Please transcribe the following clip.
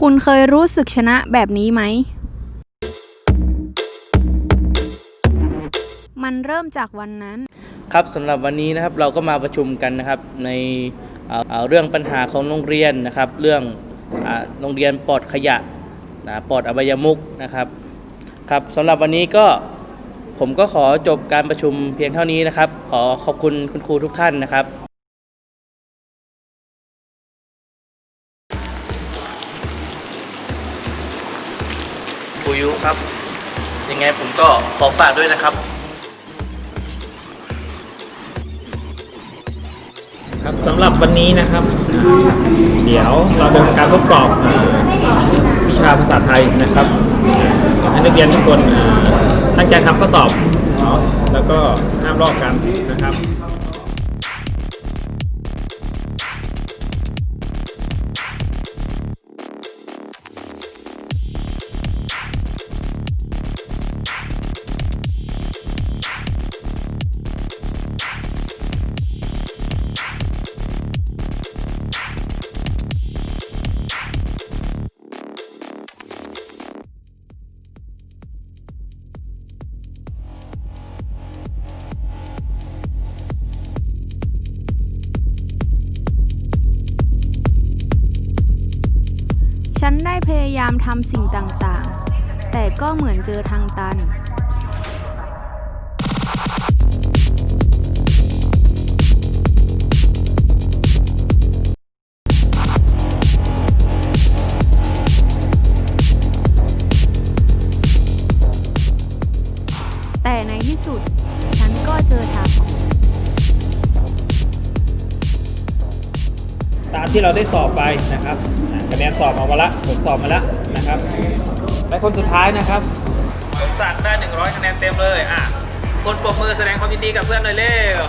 คุณเคยรู้สึกชนะแบบนี้ไหม มันเริ่มจากวันนั้น ครับสำหรับวันนี้นะครับเราก็มาประชุมกันนะครับในเเเรื่องปัญหาของโรงเรียนนะครับ เรื่องโรงเรียนปลอดขยะนะปลอดอบายมุกนะครับครับสำหรับวันนี้ก็ผมก็ขอจบการประชุมเพียงเท่านี้นะครับ ขอขอบคุณคุณครูทุกท่านนะครับ ยุครับ ยังไงผมก็ขอฝากด้วยนะครับ ครับสำหรับวันนี้นะครับ เดี๋ยวเราจะทำการทดสอบวิชาภาษาไทยนะครับให้นักเรียนทุกคนตั้งใจทำข้อสอบเนาะแล้วก็ห้ามลอกกันนะครับ ฉันได้พยายามทำสิ่งต่างๆ แต่ก็เหมือนเจอทางตันามที่เราได้สอบไปนะครับคะแนนสอบมาวันละผลสอบมาละนะครับและคนสุดท้ายนะครับสมศักดิ์ได้ 100คะแนนเต็มเลยอะคนปรบมือแสดงความยินดีกับเพื่อนเลยเร็ว